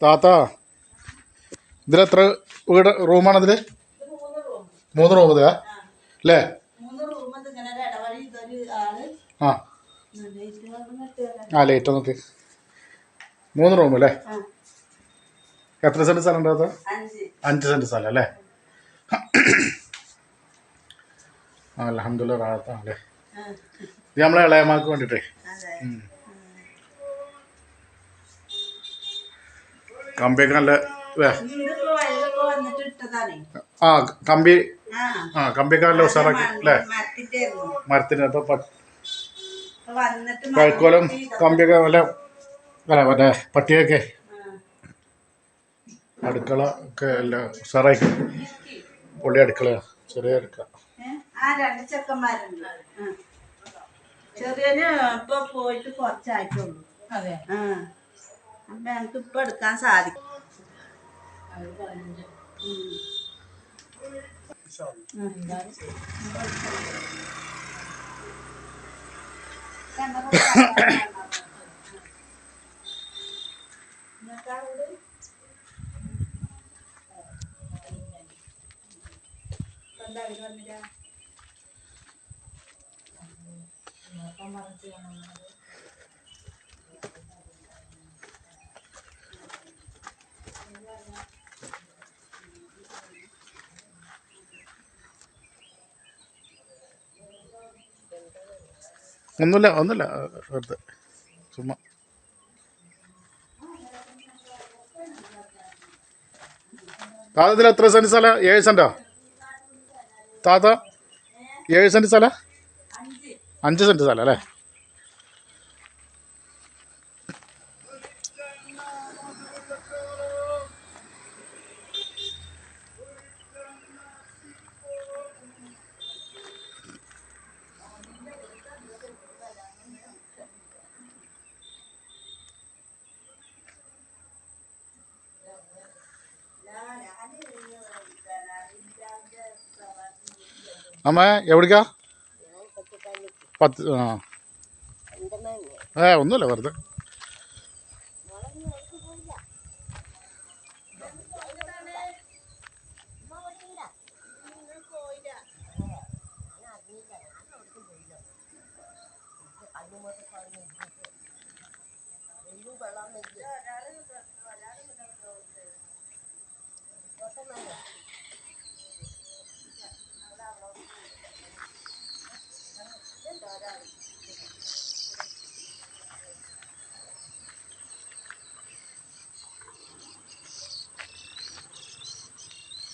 താത്ത ഇതിലെത്ര വീട് റൂമാണതിൽ മൂന്ന് റൂം ഇതാ അല്ലേ? മൂന്ന് റൂം ഇടവഴി ആൾ. ആ. ആ ലേറ്റ് നോക്ക്. മൂന്ന് റൂം അല്ലേ? എത്ര സെന്റ് സ്ഥലം ഉണ്ടാകത്ത അഞ്ച്. സെന്റ് സ്ഥലം അല്ലേ? ആ അലഹമ്മദില്ല റാഹത്താണ് അല്ലേ? ഇത് നമ്മളെ ഇളയമാർക്ക് വേണ്ടിയിട്ടേ. കമ്പിയൊക്കെ നല്ല ആ കമ്പി ആ. കമ്പിയൊക്കെ നല്ല ഉഷാറാക്കി അല്ലേ മരത്തിന് അപ്പോൾ പ- വന്നിട്ട് പഴുക്കോലും കമ്പിയൊക്കെ നല്ല അല്ല മറ്റേ പട്ടിയൊക്കെ അടുക്കള ഒക്കെ എല്ലാം ഉഷാറാക്കി. പൊള്ളി അടുക്കള ചെറിയ അടുക്കള. ചെറിയ ഇപ്പൊ പോയിട്ട് കുറച്ചായിട്ടുള്ളൂ. അതെ. ആ. അപ്പൊ ഞങ്ങൾക്ക് ഇപ്പം എടുക്കാൻ സാധിക്കും ഉം. ഒന്നുമില്ല ഒന്നുമില്ല. വെറുതെ. ചുമ്മാ. താത്ത എത്ര സെന്റ് സ്ഥലം? ഏഴ് സെന്റോ താത്ത? ഏഴ് സെന്റ് സ്ഥലം? അഞ്ച് സെന്റ് സ്ഥലം അല്ലേ? അമ്മ എവിടേക്കാ? പത്ത് ആ. ഏ ഒന്നുമില്ല വെറുതെ.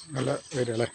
നല്ല അല്ലേ?